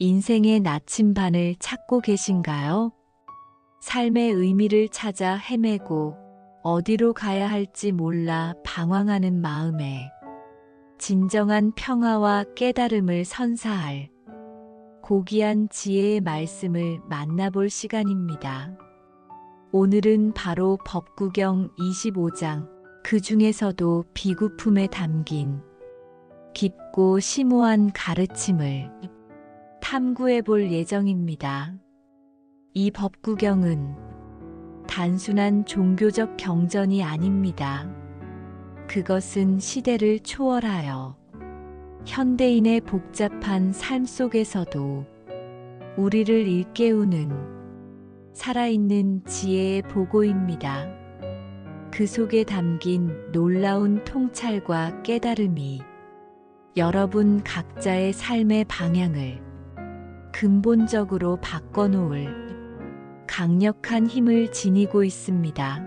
인생의 나침반을 찾고 계신가요? 삶의 의미를 찾아 헤매고 어디로 가야 할지 몰라 방황하는 마음에 진정한 평화와 깨달음을 선사할 고귀한 지혜의 말씀을 만나볼 시간입니다. 오늘은 바로 법구경 25장 그 중에서도 비구품에 담긴 깊고 심오한 가르침을 탐구해 볼 예정입니다. 이 법구경은 단순한 종교적 경전이 아닙니다. 그것은 시대를 초월하여 현대인의 복잡한 삶 속에서도 우리를 일깨우는 살아있는 지혜의 보고입니다. 그 속에 담긴 놀라운 통찰과 깨달음이 여러분 각자의 삶의 방향을 근본적으로 바꿔놓을 강력한 힘을 지니고 있습니다.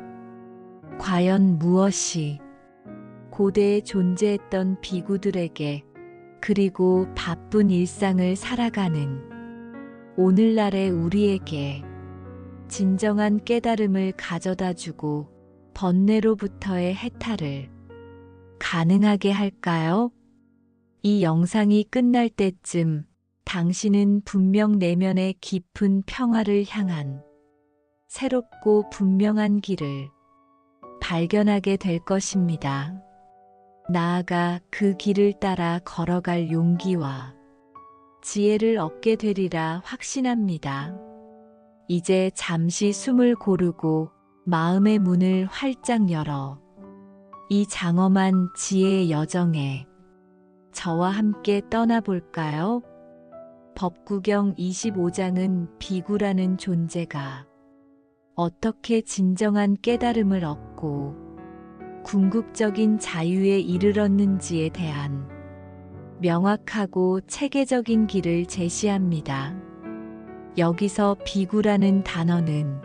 과연 무엇이 고대에 존재했던 비구들에게 그리고 바쁜 일상을 살아가는 오늘날의 우리에게 진정한 깨달음을 가져다 주고 번뇌로부터의 해탈을 가능하게 할까요? 이 영상이 끝날 때쯤 당신은 분명 내면의 깊은 평화를 향한 새롭고 분명한 길을 발견하게 될 것입니다. 나아가 그 길을 따라 걸어갈 용기와 지혜를 얻게 되리라 확신합니다. 이제 잠시 숨을 고르고 마음의 문을 활짝 열어 이 장엄한 지혜의 여정에 저와 함께 떠나볼까요? 법구경 25장은 비구라는 존재가 어떻게 진정한 깨달음을 얻고 궁극적인 자유에 이르렀는지에 대한 명확하고 체계적인 길을 제시합니다. 여기서 비구라는 단어는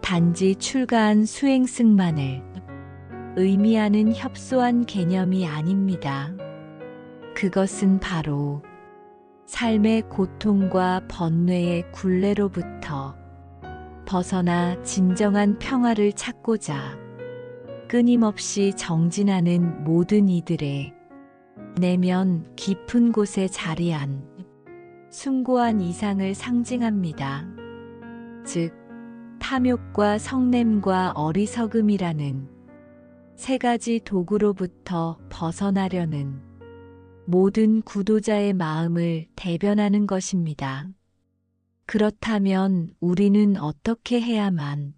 단지 출가한 수행승만을 의미하는 협소한 개념이 아닙니다. 그것은 바로 삶의 고통과 번뇌의 굴레로부터 벗어나 진정한 평화를 찾고자 끊임없이 정진하는 모든 이들의 내면 깊은 곳에 자리한 숭고한 이상을 상징합니다. 즉, 탐욕과 성냄과 어리석음이라는 세 가지 도구로부터 벗어나려는 모든 구도자의 마음을 대변하는 것입니다. 그렇다면 우리는 어떻게 해야만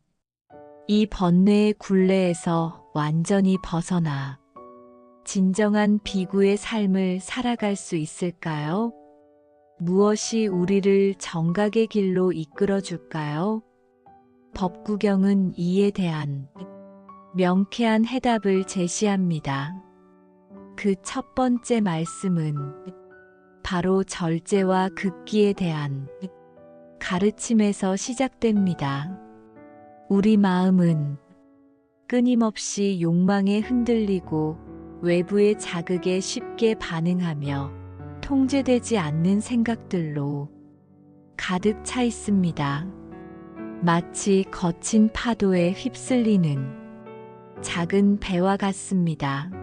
이 번뇌의 굴레에서 완전히 벗어나 진정한 비구의 삶을 살아갈 수 있을까요? 무엇이 우리를 정각의 길로 이끌어 줄까요? 법구경은 이에 대한 명쾌한 해답을 제시합니다. 그 첫 번째 말씀은 바로 절제와 극기에 대한 가르침에서 시작됩니다. 우리 마음은 끊임없이 욕망에 흔들리고 외부의 자극에 쉽게 반응하며 통제되지 않는 생각들로 가득 차 있습니다. 마치 거친 파도에 휩쓸리는 작은 배와 같습니다.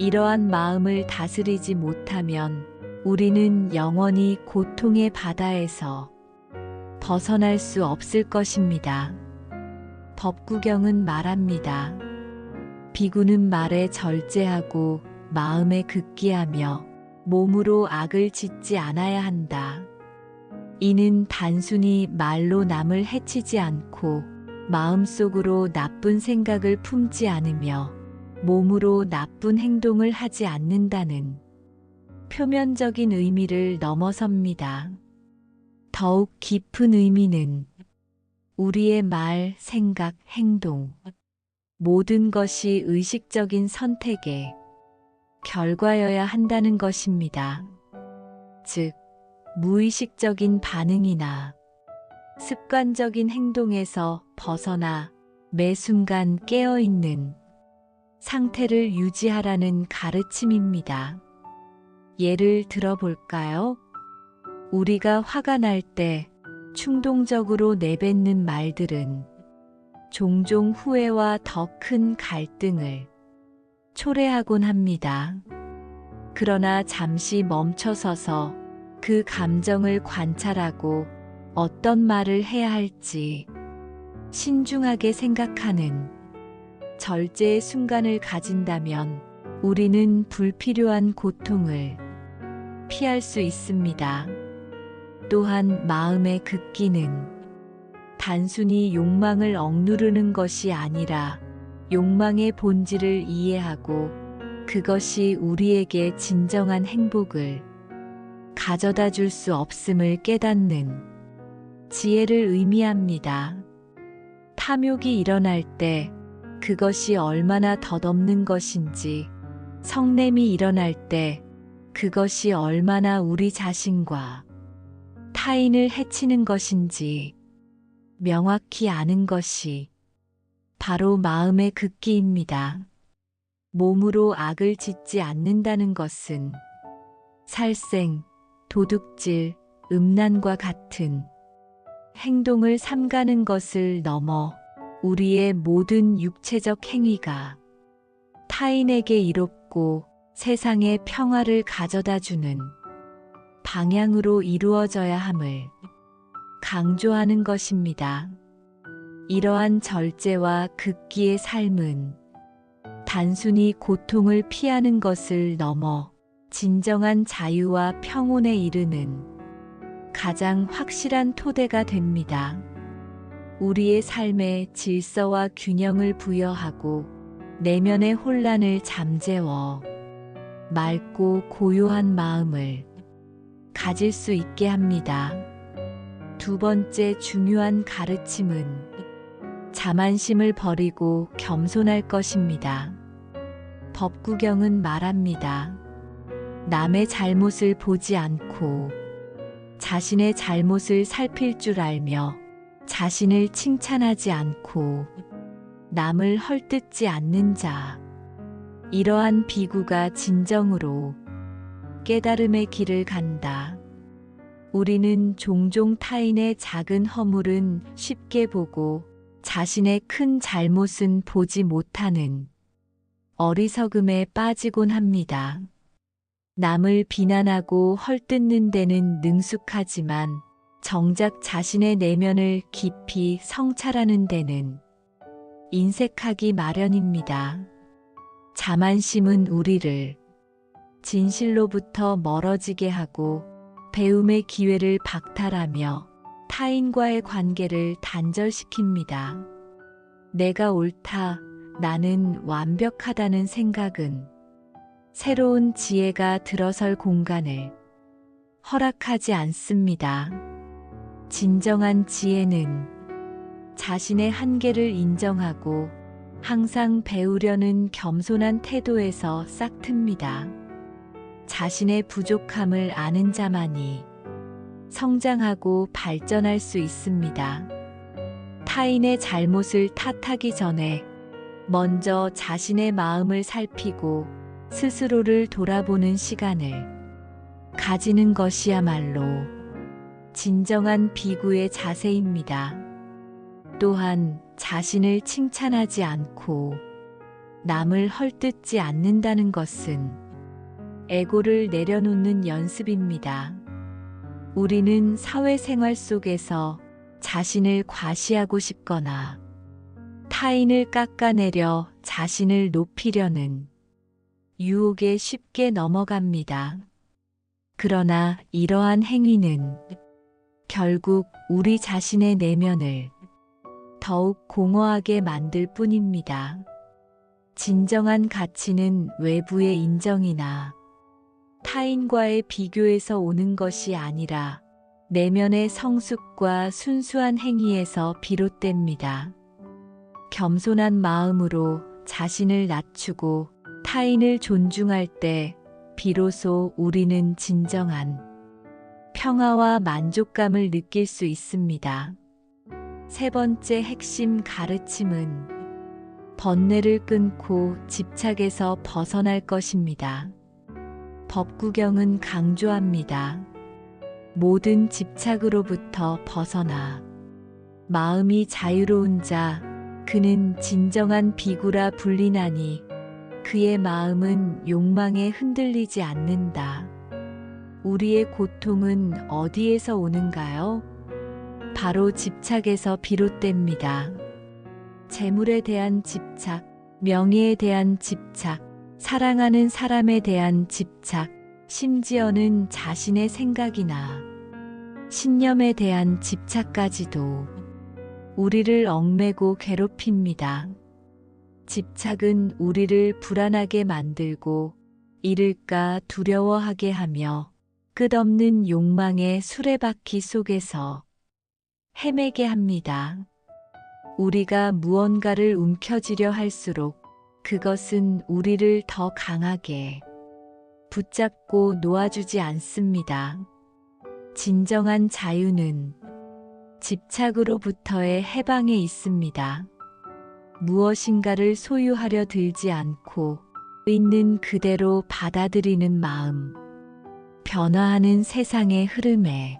이러한 마음을 다스리지 못하면 우리는 영원히 고통의 바다에서 벗어날 수 없을 것입니다. 법구경은 말합니다. 비구는 말에 절제하고 마음에 극기하며 몸으로 악을 짓지 않아야 한다. 이는 단순히 말로 남을 해치지 않고 마음속으로 나쁜 생각을 품지 않으며 몸으로 나쁜 행동을 하지 않는다는 표면적인 의미를 넘어섭니다. 더욱 깊은 의미는 우리의 말, 생각, 행동, 모든 것이 의식적인 선택의 결과여야 한다는 것입니다. 즉, 무의식적인 반응이나 습관적인 행동에서 벗어나 매 순간 깨어있는 상태를 유지하라는 가르침입니다. 예를 들어볼까요? 우리가 화가 날 때 충동적으로 내뱉는 말들은 종종 후회와 더 큰 갈등을 초래하곤 합니다. 그러나 잠시 멈춰서서 그 감정을 관찰하고 어떤 말을 해야 할지 신중하게 생각하는 절제의 순간을 가진다면 우리는 불필요한 고통을 피할 수 있습니다. 또한 마음의 극기는 단순히 욕망을 억누르는 것이 아니라 욕망의 본질을 이해하고 그것이 우리에게 진정한 행복을 가져다 줄 수 없음을 깨닫는 지혜를 의미합니다. 탐욕이 일어날 때 그것이 얼마나 덧없는 것인지, 성냄이 일어날 때 그것이 얼마나 우리 자신과 타인을 해치는 것인지 명확히 아는 것이 바로 마음의 극기입니다. 몸으로 악을 짓지 않는다는 것은 살생, 도둑질, 음란과 같은 행동을 삼가는 것을 넘어 우리의 모든 육체적 행위가 타인에게 이롭고 세상에 평화를 가져다 주는 방향으로 이루어져야 함을 강조하는 것입니다. 이러한 절제와 극기의 삶은 단순히 고통을 피하는 것을 넘어 진정한 자유와 평온에 이르는 가장 확실한 토대가 됩니다. 우리의 삶에 질서와 균형을 부여하고 내면의 혼란을 잠재워 맑고 고요한 마음을 가질 수 있게 합니다. 두 번째 중요한 가르침은 자만심을 버리고 겸손할 것입니다. 법구경은 말합니다. 남의 잘못을 보지 않고 자신의 잘못을 살필 줄 알며 자신을 칭찬하지 않고 남을 헐뜯지 않는 자. 이러한 비구가 진정으로 깨달음의 길을 간다. 우리는 종종 타인의 작은 허물은 쉽게 보고 자신의 큰 잘못은 보지 못하는 어리석음에 빠지곤 합니다. 남을 비난하고 헐뜯는 데는 능숙하지만 정작 자신의 내면을 깊이 성찰하는 데는 인색하기 마련입니다. 자만심은 우리를 진실로부터 멀어지게 하고 배움의 기회를 박탈하며 타인과의 관계를 단절시킵니다. 내가 옳다, 나는 완벽하다는 생각은 새로운 지혜가 들어설 공간을 허락하지 않습니다. 진정한 지혜는 자신의 한계를 인정하고 항상 배우려는 겸손한 태도에서 싹틉니다. 자신의 부족함을 아는 자만이 성장하고 발전할 수 있습니다. 타인의 잘못을 탓하기 전에 먼저 자신의 마음을 살피고 스스로를 돌아보는 시간을 가지는 것이야말로 진정한 비구의 자세입니다. 또한 자신을 칭찬하지 않고 남을 헐뜯지 않는다는 것은 에고를 내려놓는 연습입니다. 우리는 사회생활 속에서 자신을 과시하고 싶거나 타인을 깎아내려 자신을 높이려는 유혹에 쉽게 넘어갑니다. 그러나 이러한 행위는 결국 우리 자신의 내면을 더욱 공허하게 만들 뿐입니다. 진정한 가치는 외부의 인정이나 타인과의 비교에서 오는 것이 아니라 내면의 성숙과 순수한 행위에서 비롯됩니다. 겸손한 마음으로 자신을 낮추고 타인을 존중할 때 비로소 우리는 진정한 평화와 만족감을 느낄 수 있습니다. 세 번째 핵심 가르침은 번뇌를 끊고 집착에서 벗어날 것입니다. 법구경은 강조합니다. 모든 집착으로부터 벗어나 마음이 자유로운 자 그는 진정한 비구라 불리나니 그의 마음은 욕망에 흔들리지 않는다. 우리의 고통은 어디에서 오는가요? 바로 집착에서 비롯됩니다. 재물에 대한 집착, 명예에 대한 집착, 사랑하는 사람에 대한 집착, 심지어는 자신의 생각이나 신념에 대한 집착까지도 우리를 얽매고 괴롭힙니다. 집착은 우리를 불안하게 만들고 잃을까 두려워하게 하며 끝없는 욕망의 수레바퀴 속에서 헤매게 합니다. 우리가 무언가를 움켜쥐려 할수록 그것은 우리를 더 강하게 붙잡고 놓아주지 않습니다. 진정한 자유는 집착으로부터의 해방에 있습니다. 무엇인가를 소유하려 들지 않고 있는 그대로 받아들이는 마음. 변화하는 세상의 흐름에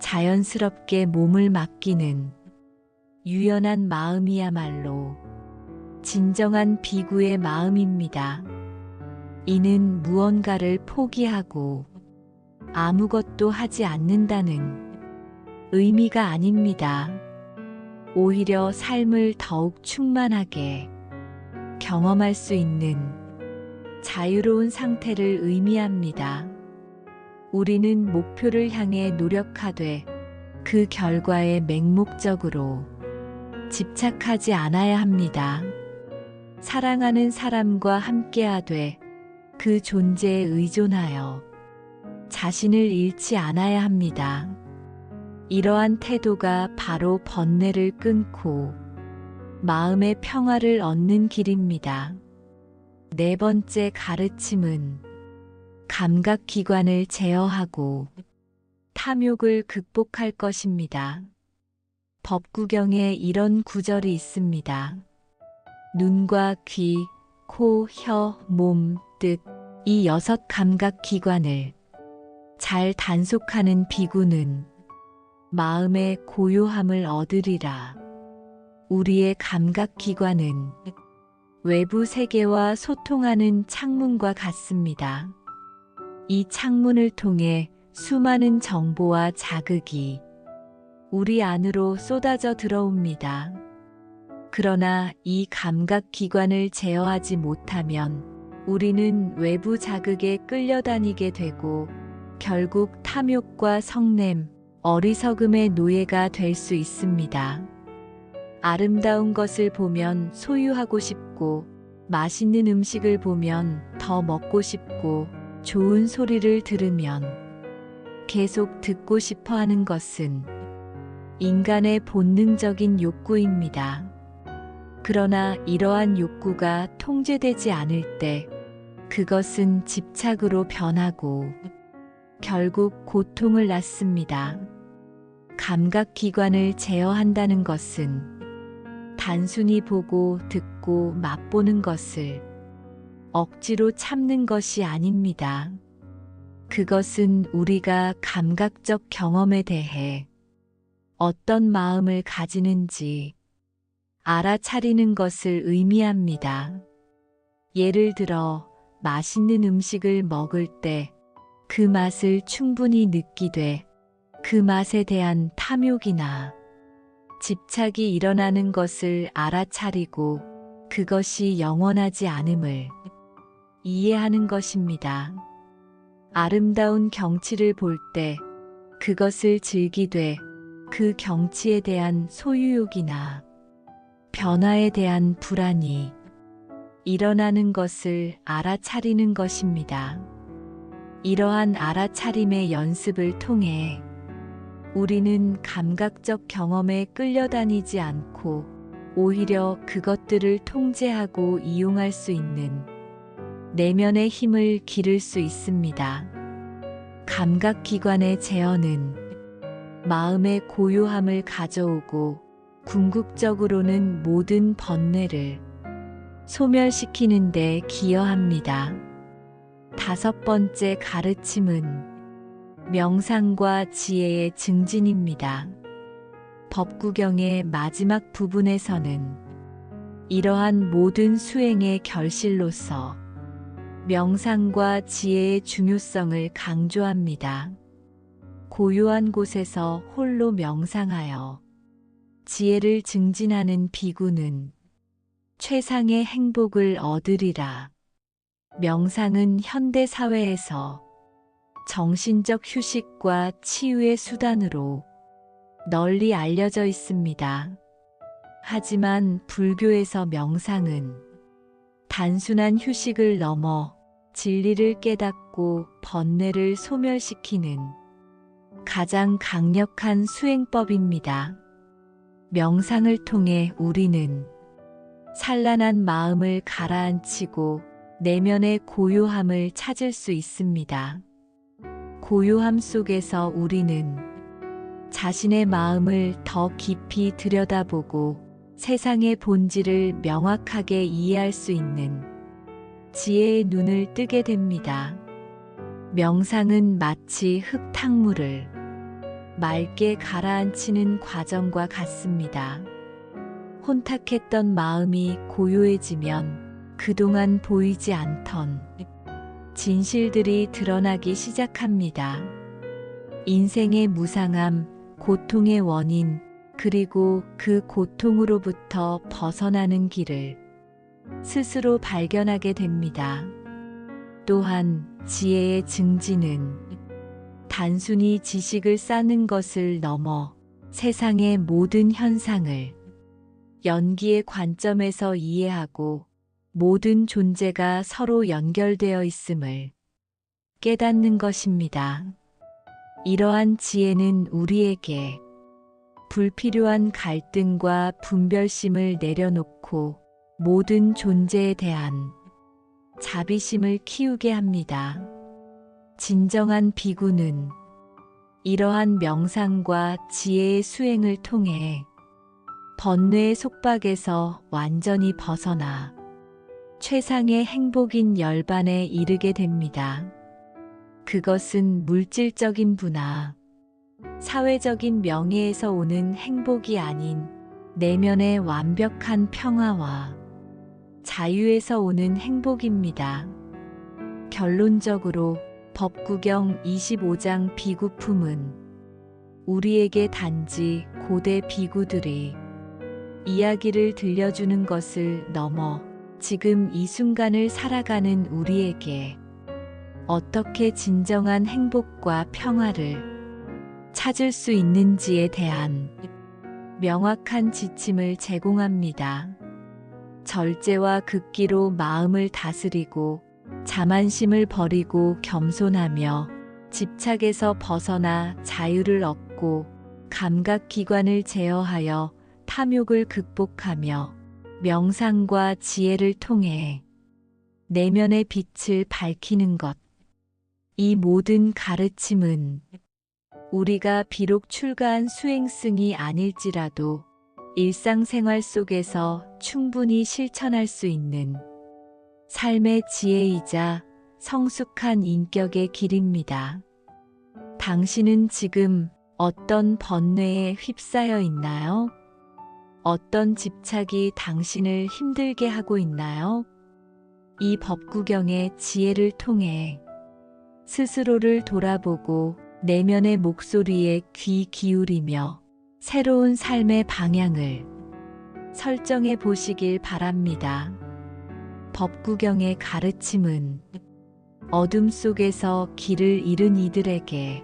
자연스럽게 몸을 맡기는 유연한 마음이야말로 진정한 비구의 마음입니다. 이는 무언가를 포기하고 아무것도 하지 않는다는 의미가 아닙니다. 오히려 삶을 더욱 충만하게 경험할 수 있는 자유로운 상태를 의미합니다. 우리는 목표를 향해 노력하되 그 결과에 맹목적으로 집착하지 않아야 합니다. 사랑하는 사람과 함께하되 그 존재에 의존하여 자신을 잃지 않아야 합니다. 이러한 태도가 바로 번뇌를 끊고 마음의 평화를 얻는 길입니다. 네 번째 가르침은 감각기관을 제어하고 탐욕을 극복할 것입니다. 법구경에 이런 구절이 있습니다. 눈과 귀, 코, 혀, 몸, 뜻, 이 여섯 감각기관을 잘 단속하는 비구는 마음의 고요함을 얻으리라. 우리의 감각기관은 외부 세계와 소통하는 창문과 같습니다. 이 창문을 통해 수많은 정보와 자극이 우리 안으로 쏟아져 들어옵니다. 그러나 이 감각 기관을 제어하지 못하면 우리는 외부 자극에 끌려다니게 되고 결국 탐욕과 성냄, 어리석음의 노예가 될 수 있습니다. 아름다운 것을 보면 소유하고 싶고, 맛있는 음식을 보면 더 먹고 싶고, 좋은 소리를 들으면 계속 듣고 싶어 하는 것은 인간의 본능적인 욕구입니다. 그러나 이러한 욕구가 통제되지 않을 때 그것은 집착으로 변하고 결국 고통을 낳습니다. 감각기관을 제어한다는 것은 단순히 보고 듣고 맛보는 것을 억지로 참는 것이 아닙니다. 그것은 우리가 감각적 경험에 대해 어떤 마음을 가지는지 알아차리는 것을 의미합니다. 예를 들어 맛있는 음식을 먹을 때 그 맛을 충분히 느끼되 그 맛에 대한 탐욕이나 집착이 일어나는 것을 알아차리고 그것이 영원하지 않음을 이해하는 것입니다. 아름다운 경치를 볼 때 그것을 즐기되 그 경치에 대한 소유욕이나 변화에 대한 불안이 일어나는 것을 알아차리는 것입니다. 이러한 알아차림의 연습을 통해 우리는 감각적 경험에 끌려다니지 않고 오히려 그것들을 통제하고 이용할 수 있는 내면의 힘을 기를 수 있습니다. 감각기관의 제어는 마음의 고요함을 가져오고 궁극적으로는 모든 번뇌를 소멸시키는 데 기여합니다. 다섯 번째 가르침은 명상과 지혜의 증진입니다. 법구경의 마지막 부분에서는 이러한 모든 수행의 결실로서 명상과 지혜의 중요성을 강조합니다. 고요한 곳에서 홀로 명상하여 지혜를 증진하는 비구는 최상의 행복을 얻으리라. 명상은 현대 사회에서 정신적 휴식과 치유의 수단으로 널리 알려져 있습니다. 하지만 불교에서 명상은 단순한 휴식을 넘어 진리를 깨닫고 번뇌를 소멸시키는 가장 강력한 수행법입니다. 명상을 통해 우리는 산란한 마음을 가라앉히고 내면의 고요함을 찾을 수 있습니다. 고요함 속에서 우리는 자신의 마음을 더 깊이 들여다보고 세상의 본질을 명확하게 이해할 수 있는 지혜의 눈을 뜨게 됩니다. 명상은 마치 흙탕물을 맑게 가라앉히는 과정과 같습니다. 혼탁했던 마음이 고요해지면 그동안 보이지 않던 진실들이 드러나기 시작합니다. 인생의 무상함, 고통의 원인, 그리고 그 고통으로부터 벗어나는 길을 스스로 발견하게 됩니다. 또한 지혜의 증진은 단순히 지식을 쌓는 것을 넘어 세상의 모든 현상을 연기의 관점에서 이해하고 모든 존재가 서로 연결되어 있음을 깨닫는 것입니다. 이러한 지혜는 우리에게 불필요한 갈등과 분별심을 내려놓고 모든 존재에 대한 자비심을 키우게 합니다. 진정한 비구는 이러한 명상과 지혜의 수행을 통해 번뇌의 속박에서 완전히 벗어나 최상의 행복인 열반에 이르게 됩니다. 그것은 물질적인 분화, 사회적인 명예에서 오는 행복이 아닌 내면의 완벽한 평화와 자유에서 오는 행복입니다. 결론적으로 법구경 25장 비구품은 우리에게 단지 고대 비구들이 이야기를 들려주는 것을 넘어 지금 이 순간을 살아가는 우리에게 어떻게 진정한 행복과 평화를 찾을 수 있는지에 대한 명확한 지침을 제공합니다. 절제와 극기로 마음을 다스리고 자만심을 버리고 겸손하며 집착에서 벗어나 자유를 얻고 감각기관을 제어하여 탐욕을 극복하며 명상과 지혜를 통해 내면의 빛을 밝히는 것. 이 모든 가르침은 우리가 비록 출가한 수행승이 아닐지라도 일상생활 속에서 충분히 실천할 수 있는 삶의 지혜이자 성숙한 인격의 길입니다. 당신은 지금 어떤 번뇌에 휩싸여 있나요? 어떤 집착이 당신을 힘들게 하고 있나요? 이 법구경의 지혜를 통해 스스로를 돌아보고 내면의 목소리에 귀 기울이며 새로운 삶의 방향을 설정해 보시길 바랍니다. 법구경의 가르침은 어둠 속에서 길을 잃은 이들에게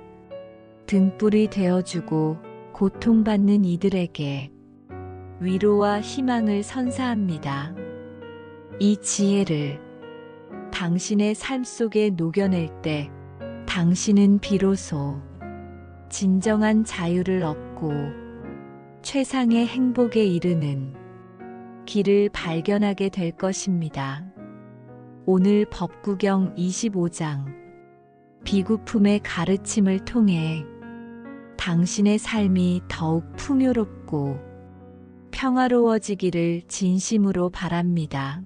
등불이 되어주고 고통받는 이들에게 위로와 희망을 선사합니다. 이 지혜를 당신의 삶 속에 녹여낼 때 당신은 비로소 진정한 자유를 얻고 최상의 행복에 이르는 길을 발견하게 될 것입니다. 오늘 법구경 25장 비구품의 가르침을 통해 당신의 삶이 더욱 풍요롭고 평화로워지기를 진심으로 바랍니다.